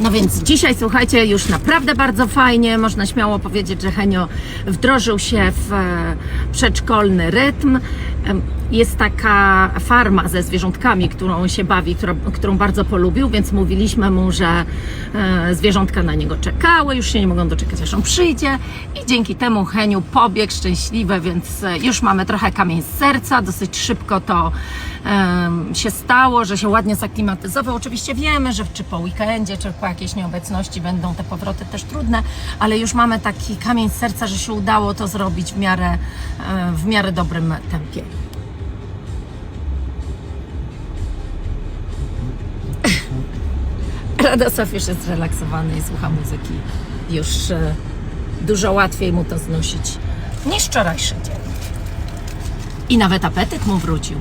No więc dzisiaj, słuchajcie, już naprawdę bardzo fajnie. Można śmiało powiedzieć, że Henio wdrożył się w e, przedszkolny rytm. Jest taka farma ze zwierzątkami, którą on się bawi, która, którą bardzo polubił, więc mówiliśmy mu, że e, zwierzątka na niego czekały, już się nie mogą doczekać, aż on przyjdzie. I dzięki temu Heniu pobiegł szczęśliwy, więc e, już mamy trochę kamień z serca. Dosyć szybko to em, się stało, że się ładnie zaklimatyzował. Oczywiście wiemy, że czy po weekendzie, czy po jakiejś nieobecności będą te powroty też trudne, ale już mamy taki kamień z serca, że się udało to zrobić w miarę, e, w miarę dobrym tempie. Radosław już jest zrelaksowany i słucha muzyki. Już e, dużo łatwiej mu to znosić niż wczorajszy dzień. I nawet apetyt mu wrócił.